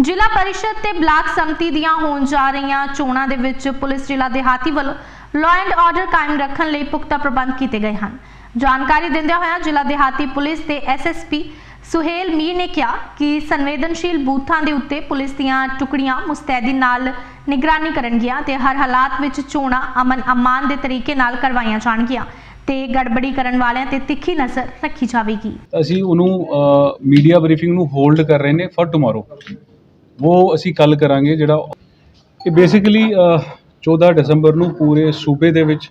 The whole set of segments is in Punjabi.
ਜ਼ਿਲ੍ਹਾ ਪਰਿਸ਼ਦ ਤੇ ਬਲਾਕ ਸੰਮਤੀ ਦੀਆਂ ਹੋਣ ਜਾ ਰਹੀਆਂ ਚੋਣਾਂ ਦੇ ਵਿੱਚ ਪੁਲਿਸ ਜ਼ਿਲ੍ਹਾ ਦਿਹਾਤੀ ਵੱਲੋਂ ਲਾਅ ਐਂਡ ਆਰਡਰ ਕਾਇਮ ਰੱਖਣ ਲਈ ਪੁਖਤਾ ਪ੍ਰਬੰਧ ਕੀਤੇ ਗਏ ਹਨ। ਜਾਣਕਾਰੀ ਦਿੰਦਿਆਂ ਹੋਇਆਂ ਜ਼ਿਲ੍ਹਾ ਦਿਹਾਤੀ ਪੁਲਿਸ ਦੇ ਐਸਐਸਪੀ ਸੁਹੇਲ ਮੀਰ ਨੇ ਕਿਹਾ ਕਿ ਸੰਵੇਦਨਸ਼ੀਲ ਬੂਥਾਂ ਦੇ ਉੱਤੇ ਪੁਲਿਸ ਦੀਆਂ ਟੁਕੜੀਆਂ ਮੁਸਤੈਦੀ ਨਾਲ ਨਿਗਰਾਨੀ ਕਰਨਗੀਆਂ ਤੇ ਹਰ ਹਾਲਾਤ ਵਿੱਚ ਚੋਣਾਂ ਅਮਨ ਅਮਾਨ ਦੇ ਤਰੀਕੇ ਨਾਲ ਕਰਵਾਈਆਂ ਜਾਣਗੀਆਂ ਤੇ ਗੜਬੜੀ ਕਰਨ ਵਾਲਿਆਂ ਤੇ ਤਿੱਖੀ ਨਜ਼ਰ ਰੱਖੀ ਜਾਵੇਗੀ। ਅਸੀਂ ਉਹਨੂੰ ਮੀਡੀਆ ਬਰੀਫਿੰਗ ਨੂੰ ਹੋਲਡ ਕਰ ਰਹੇ ਨੇ ਫॉर ਟੁਮਾਰੋ ਉਹ ਅਸੀਂ ਕੱਲ ਕਰਾਂਗੇ ਜਿਹੜਾ ਇਹ ਬੇਸਿਕਲੀ 14 ਦਸੰਬਰ ਨੂੰ ਪੂਰੇ ਸੂਬੇ ਦੇ ਵਿੱਚ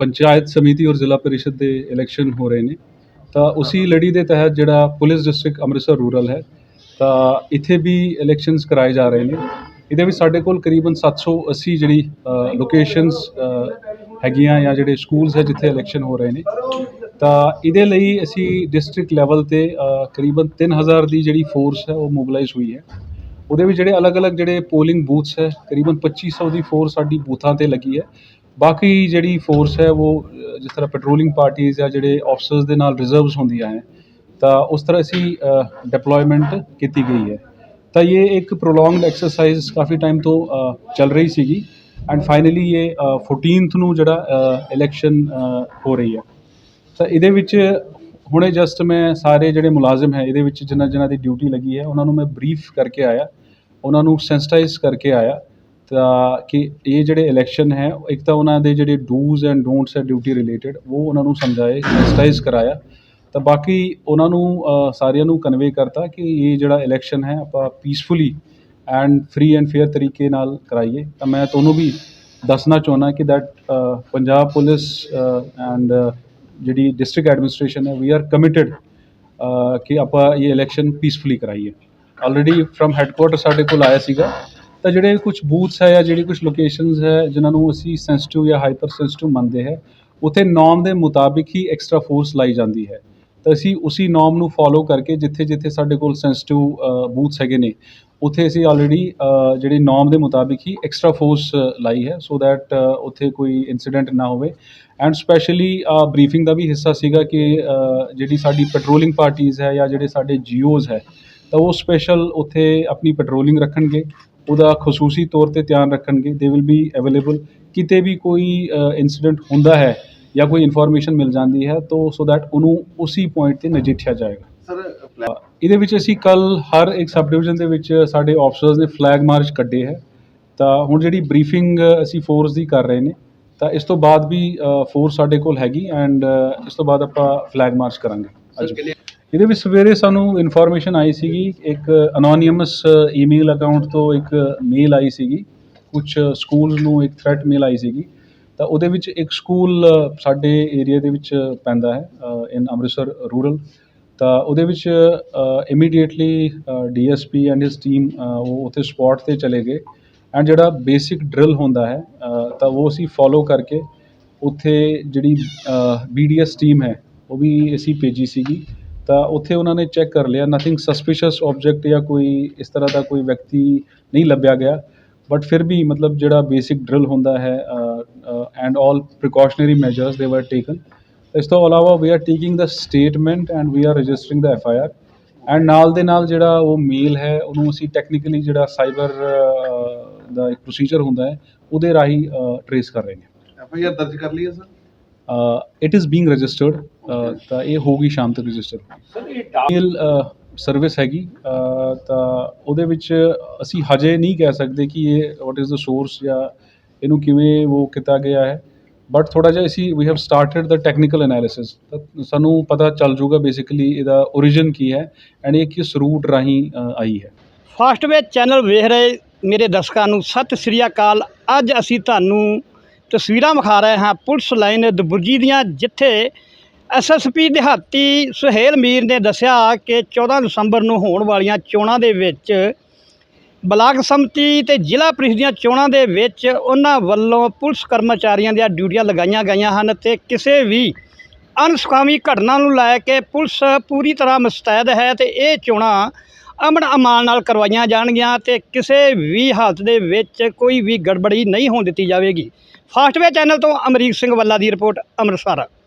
ਪੰਚਾਇਤ ਸਮਿਤੀ ਔਰ ਜ਼ਿਲ੍ਹਾ ਪਰਿਸ਼ਦ ਦੇ ਇਲੈਕਸ਼ਨ ਹੋ ਰਹੇ ਨੇ ਤਾਂ ਉਸੇ ਲੜੀ ਦੇ ਤਹਿਤ ਜਿਹੜਾ ਪੁਲਿਸ ਡਿਸਟ੍ਰਿਕਟ ਅੰਮ੍ਰਿਤਸਰ ਰੂਰਲ ਹੈ ਤਾਂ ਇੱਥੇ ਵੀ ਇਲੈਕਸ਼ਨਸ ਕਰਾਏ ਜਾ ਰਹੇ ਨੇ ਇਹਦੇ ਵਿੱਚ ਸਾਡੇ ਕੋਲ ਕਰੀਬਨ 780 ਜਿਹੜੀ ਲੋਕੇਸ਼ਨਸ ਹੈਗੀਆਂ ਜਾਂ ਜਿਹੜੇ ਸਕੂਲਸ ਹੈ ਜਿੱਥੇ ਇਲੈਕਸ਼ਨ ਹੋ ਰਹੇ ਨੇ ਤਾਂ ਇਹਦੇ ਲਈ ਅਸੀਂ ਡਿਸਟ੍ਰਿਕਟ ਲੈਵਲ ਤੇ ਅ, ਕਰੀਬਨ 3000 ਦੀ ਜਿਹੜੀ ਫੋਰਸ ਹੈ ਉਹ ਮੋਬਿਲਾਈਜ਼ ਹੋਈ ਹੈ। ਉਹਦੇ ਵਿੱਚ ਜਿਹੜੇ ਅਲੱਗ-ਅਲੱਗ ਜਿਹੜੇ ਪੋਲਿੰਗ ਬੂਥਸ ਹੈ ਕਰੀਬਨ 2500 ਦੀ ਫੋਰਸ ਸਾਡੀ ਬੂਥਾਂ ਤੇ ਲੱਗੀ ਹੈ। ਬਾਕੀ ਜਿਹੜੀ ਫੋਰਸ ਹੈ ਉਹ ਜਿਸ ਤਰ੍ਹਾਂ ਪੈਟਰੋਲਿੰਗ ਪਾਰਟੀਆਂ ਜਾਂ ਜਿਹੜੇ ਆਫਸਰਸ ਦੇ ਨਾਲ ਰਿਜ਼ਰਵਸ ਹੁੰਦੀਆਂ ਹੈ ਤਾਂ ਉਸ ਤਰ੍ਹਾਂ ਅਸੀਂ ਡਿਪਲੋਇਮੈਂਟ ਕੀਤੀ ਗਈ ਹੈ। ਤਾਂ ਇਹ ਇੱਕ ਪ੍ਰੋਲੋਂਗਡ ਐਕਸਰਸਾਈਜ਼ ਕਾਫੀ ਟਾਈਮ ਤੋਂ ਚੱਲ ਰਹੀ ਸੀਗੀ। ਐਂਡ ਫਾਈਨਲੀ ਇਹ ਅ, 14th ਨੂੰ ਜਿਹੜਾ ਇਲੈਕਸ਼ਨ ਹੋ ਰਹੀ ਹੈ। ਤਾਂ ਇਹਦੇ ਵਿੱਚ ਹੁਣੇ ਜਸਟ ਮੈਂ ਸਾਰੇ ਜਿਹੜੇ ਮੁਲਾਜ਼ਮ ਹੈ, ਇਹਦੇ ਵਿੱਚ ਜਿਨ੍ਹਾਂ ਜਿਨ੍ਹਾਂ ਦੀ ਡਿਊਟੀ ਲੱਗੀ ਹੈ, ਉਹਨਾਂ ਨੂੰ ਮੈਂ ਬਰੀਫ ਕਰਕੇ ਆਇਆ। ਉਹਨਾਂ ਨੂੰ ਸੈਂਸਿਟਾਈਜ਼ ਕਰਕੇ ਆਇਆ ਤਾਂ ਕਿ ਇਹ ਜਿਹੜੇ ਇਲੈਕਸ਼ਨ ਹੈ, ਇੱਕ ਤਾਂ ਉਹਨਾਂ ਦੇ ਜਿਹੜੇ ਡੂਜ਼ ਐਂਡ ਡੋਂਟਸ ਹੈ ਡਿਊਟੀ ਰਿਲੇਟਡ ਉਹ ਉਹਨਾਂ ਨੂੰ ਸਮਝਾਏ ਸੈਂਸਿਟਾਈਜ਼ ਕਰਾਇਆ। ਤਾਂ ਬਾਕੀ ਉਹਨਾਂ ਨੂੰ ਸਾਰਿਆਂ ਨੂੰ ਕਨਵੇ ਕਰਤਾ ਕਿ ਇਹ ਜਿਹੜਾ ਇਲੈਕਸ਼ਨ ਹੈ, ਆਪਾਂ peacefully and free and fair ਤਰੀਕੇ ਨਾਲ ਕਰਾਈਏ। ਤਾਂ ਮੈਂ ਤੁਹਾਨੂੰ ਵੀ ਦੱਸਣਾ ਚਾਹੁੰਦਾ ਕਿ ਦੈਟ ਪੰਜਾਬ ਪੁਲਿਸ ਐਂਡ ਜਿਹੜੀ ਡਿਸਟ੍ਰਿਕਟ ਐਡਮਿਨਿਸਟ੍ਰੇਸ਼ਨ ਹੈ ਵੀ ਆਰ ਕਮਿਟਿਡ ਕਿ ਆਪਾਂ ਇਹ ਇਲੈਕਸ਼ਨ ਪੀਸਫੁਲੀ ਕਰਾਈਏ। ਆਲਰੇਡੀ ਫਰਮ ਹੈੱਡਕੁਆਟਰ ਸਾਡੇ ਕੋਲ ਆਇਆ ਸੀਗਾ। ਤਾਂ ਜਿਹੜੇ ਕੁਝ ਬੂਥਸ ਹੈ ਜਾਂ ਜਿਹੜੀ ਕੁਝ ਲੋਕੇਸ਼ਨਸ ਹੈ, ਜਿਨ੍ਹਾਂ ਨੂੰ ਅਸੀਂ ਸੈਂਸਿਟਿਵ ਜਾਂ ਹਾਈਪਰ ਸੈਂਸਿਟਿਵ ਮੰਨਦੇ ਹੈ, ਉਥੇ ਨੋਰਮ ਦੇ ਮੁਤਾਬਿਕ ਹੀ ਐਕਸਟਰਾ ਫੋਰਸ ਲਾਈ ਜਾਂਦੀ ਹੈ। ਤਾਂ ਅਸੀਂ ਉਸੇ ਨੋਰਮ ਨੂੰ ਫੋਲੋ ਕਰਕੇ ਜਿੱਥੇ ਜਿੱਥੇ ਸਾਡੇ ਕੋਲ ਸੈਂਸਿਟਿਵ ਬੂਥਸ ਹੈਗੇ ਨੇ, ਉਥੇ ਅਸੀਂ ਆਲਰੇਡੀ ਜਿਹੜੇ ਨੋਰਮ ਦੇ ਮੁਤਾਬਿਕ ਹੀ ਐਕਸਟਰਾ ਫੋਰਸ ਲਾਈ ਹੈ ਸੋ ਦੈਟ ਉਥੇ ਕੋਈ ਇਨਸੀਡੈਂਟ ਨਾ ਹੋਵੇ। ਐਂਡ ਸਪੈਸ਼ਲੀ ਬਰੀਫਿੰਗ ਦਾ ਵੀ ਹਿੱਸਾ ਸੀਗਾ ਕਿ ਜਿਹੜੀ ਸਾਡੀ ਪੈਟਰੋਲਿੰਗ ਪਾਰਟੀਆਂ ਹੈ ਜਾਂ ਜਿਹੜੇ ਸਾਡੇ ਜੀਓਜ਼ ਹੈ, ਤਾਂ ਉਹ ਸਪੈਸ਼ਲ ਉਥੇ ਆਪਣੀ ਪੈਟਰੋਲਿੰਗ ਰੱਖਣਗੇ, ਉਹਦਾ ਖਸੂਸੀ ਤੌਰ ਤੇ ਧਿਆਨ ਰੱਖਣਗੇ ਦੇ ਵਿਲ ਬੀ ਅਵੇਲੇਬਲ ਕਿਤੇ ਵੀ ਕੋਈ ਇਨਸੀਡੈਂਟ ਹੁੰਦਾ ਹੈ ਜਾਂ ਕੋਈ ਇਨਫੋਰਮੇਸ਼ਨ ਮਿਲ ਜਾਂਦੀ ਹੈ ਤਾਂ ਸੋ ਦੈਟ ਉਹਨੂੰ ਉਸੇ ਪੁਆਇੰਟ ਤੇ ਨਜਿੱਠਿਆ ਜਾਏਗਾ। ਸਰ ਇਹਦੇ ਵਿੱਚ ਅਸੀਂ ਕੱਲ ਹਰ ਇੱਕ ਸਬ ਡਿਵੀਜ਼ਨ ਦੇ ਵਿੱਚ ਸਾਡੇ ਆਫਸਰਸ ਨੇ ਫਲੈਗ ਮਾਰਚ ਕੱਢੇ ਹੈ। ਤਾਂ ਹੁਣ ਜਿਹੜੀ ਬਰੀਫਿੰਗ ਅਸੀਂ ਫੋਰਸ ਦੀ ਕਰ ਰਹੇ ਨੇ ਤਾਂ ਇਸ ਤੋਂ ਬਾਅਦ ਵੀ ਫੋਰਸ ਸਾਡੇ ਕੋਲ ਹੈਗੀ ਐਂਡ ਇਸ ਤੋਂ ਬਾਅਦ ਆਪਾਂ ਫਲੈਗ ਮਾਰਚ ਕਰਾਂਗੇ। ਅੱਜ। ਇਹਦੇ ਵਿੱਚ ਸਵੇਰੇ ਸਾਨੂੰ ਇਨਫੋਰਮੇਸ਼ਨ ਆਈ ਸੀਗੀ ਇੱਕ ਅਨੋਨੀਮਸ ਈਮੇਲ ਅਕਾਊਂਟ ਤੋਂ ਇੱਕ ਮੇਲ ਆਈ ਸੀਗੀ। ਕੁਝ ਸਕੂਲਸ ਨੂੰ ਇੱਕ ਥ੍ਰੈਟ ਮੇਲ ਆਈ ਸੀਗੀ। ਤਾਂ ਉਹਦੇ ਵਿੱਚ ਇੱਕ ਸਕੂਲ ਸਾਡੇ ਏਰੀਆ ਦੇ ਵਿੱਚ ਪੈਂਦਾ ਹੈ ਇਨ ਅੰਮ੍ਰਿਤਸਰ ਰੂਰਲ ਤਾਂ ਉਹਦੇ ਵਿੱਚ immediately DSP and his team ਉਹ ਉੱਥੇ ਸਪੌਟ ਤੇ ਚਲੇ ਗਏ। ਐਂਡ ਜਿਹੜਾ ਬੇਸਿਕ ਡਰਿਲ ਹੁੰਦਾ ਹੈ ਤਾਂ ਉਹ ਅਸੀਂ ਫੋਲੋ ਕਰਕੇ ਉੱਥੇ ਜਿਹੜੀ ਬੀਡੀਐਸ ਟੀਮ ਹੈ, ਉਹ ਵੀ ਅਸੀਂ ਭੇਜੀ ਸੀਗੀ। ਤਾਂ ਉੱਥੇ ਉਹਨਾਂ ਨੇ ਚੈੱਕ ਕਰ ਲਿਆ। ਨਥਿੰਗ ਸਸਪੀਸ਼ੀਅਸ ਆਬਜੈਕਟ ਜਾਂ ਕੋਈ ਇਸ ਤਰ੍ਹਾਂ ਦਾ ਕੋਈ ਵਿਅਕਤੀ ਨਹੀਂ ਲੱਭਿਆ ਗਿਆ। ਬਟ ਫਿਰ ਵੀ ਮਤਲਬ ਜਿਹੜਾ ਬੇਸਿਕ ਡਰਿਲ ਹੁੰਦਾ ਹੈ ਐਂਡ ਆਲ ਪ੍ਰੀਕਾਸ਼ਨਰੀ ਮੈਜਰਸ ਦੇ ਵਰ ਟੇਕਨ ਇਸ ਤੋਂ ਇਲਾਵਾ we are taking the statement and we are registering the F I R and ਨਾਲ ਦੇ ਨਾਲ ਜਿਹੜਾ ਉਹ ਮੇਲ ਹੈ ਉਹਨੂੰ ਅਸੀਂ ਟੈਕਨੀਕਲੀ ਜਿਹੜਾ ਸਾਈਬਰ ਦਾ ਇੱਕ ਪ੍ਰੋਸੀਜਰ ਹੁੰਦਾ ਹੈ ਉਹਦੇ ਰਾਹੀਂ ਟਰੇਸ ਕਰ ਰਹੇ ਨੇ ਐਫ ਆਈ ਆਰ ਦਰਜ ਕਰ ਲਈ ਹੈ sir it is being registered ਤਾਂ ਇਹ ਹੋਊਗੀ ਸ਼ਾਮ ਤੱਕ ਰਜਿਸਟਰ ਸਰ ਇਹ ਮੇਲ ਸਰਵਿਸ ਹੈਗੀ ਤਾਂ ਉਹਦੇ ਵਿੱਚ ਅਸੀਂ ਹਜੇ ਨਹੀਂ ਕਹਿ ਸਕਦੇ ਕਿ ਇਹ ਵਟ ਇਜ਼ ਦਾ ਸੋਰਸ ਜਾਂ ਇਹਨੂੰ ਕਿਵੇਂ ਉਹ ਕੀਤਾ ਗਿਆ ਹੈ। ਬਟ ਥੋੜ੍ਹਾ ਜਿਹਾ ਅਸੀਂ ਵੀ have started the technical analysis ਤਾਂ ਸਾਨੂੰ ਪਤਾ ਚੱਲ ਜੂਗਾ ਬੇਸਿਕਲੀ ਇਹਦਾ origin ਕੀ ਹੈ ਐਂਡ ਇਹ ਕਿਸ ਰੂਟ ਰਾਹੀਂ ਆਈ ਹੈ। ਫਾਸਟਵੇ ਚੈਨਲ ਵੇਖ ਰਹੇ ਮੇਰੇ ਦਰਸ਼ਕਾਂ ਨੂੰ। ਸਤਿ ਸ੍ਰੀ ਅਕਾਲ। ਅੱਜ ਅਸੀਂ ਤੁਹਾਨੂੰ ਤਸਵੀਰਾਂ ਵਿਖਾ ਰਹੇ ਹਾਂ ਪੁਲਿਸ ਲਾਈਨ ਦਬੁਰਜੀ ਦੀਆਂ, ਜਿੱਥੇ ਐਸਐਸਪੀ ਦਿਹਾਤੀ ਸੁਹੇਲ ਮੀਰ ਨੇ ਦੱਸਿਆ ਕਿ 14 ਦਸੰਬਰ ਨੂੰ ਹੋਣ ਵਾਲੀਆਂ ਚੋਣਾਂ ਦੇ ਵਿੱਚ ਬਲਾਕ ਸੰਮਤੀ ਤੇ ਜ਼ਿਲ੍ਹਾ ਪ੍ਰੀਸ਼ਦ ਦੀਆਂ ਚੋਣਾਂ ਦੇ ਵਿੱਚ ਉਹਨਾਂ ਵੱਲੋਂ ਪੁਲਿਸ ਕਰਮਚਾਰੀਆਂ ਦੀਆਂ ਡਿਊਟੀਆਂ ਲਗਾਈਆਂ ਗਈਆਂ ਹਨ ਤੇ ਕਿਸੇ ਵੀ ਅਨਸੁਖਾਵੀ ਘਟਨਾ ਨੂੰ ਲੈ ਕੇ ਪੁਲਿਸ ਪੂਰੀ ਤਰ੍ਹਾਂ ਮੁਸਤੈਦ ਹੈ ਤੇ ਇਹ ਚੋਣਾਂ ਅਮਨ ਅਮਾਨ ਨਾਲ ਕਰਵਾਈਆਂ ਜਾਣਗੀਆਂ ਤੇ ਕਿਸੇ ਵੀ ਹਾਲਤ ਦੇ ਵਿੱਚ ਕੋਈ ਵੀ ਗੜਬੜੀ ਨਹੀਂ ਹੋਣ ਦਿੱਤੀ ਜਾਵੇਗੀ। ਫਾਸਟਵੇ ਚੈਨਲ ਤੋਂ ਅਮਰੀਕ ਸਿੰਘ ਵੱਲਾ ਦੀ ਰਿਪੋਰਟ, ਅੰਮ੍ਰਿਤਸਰ।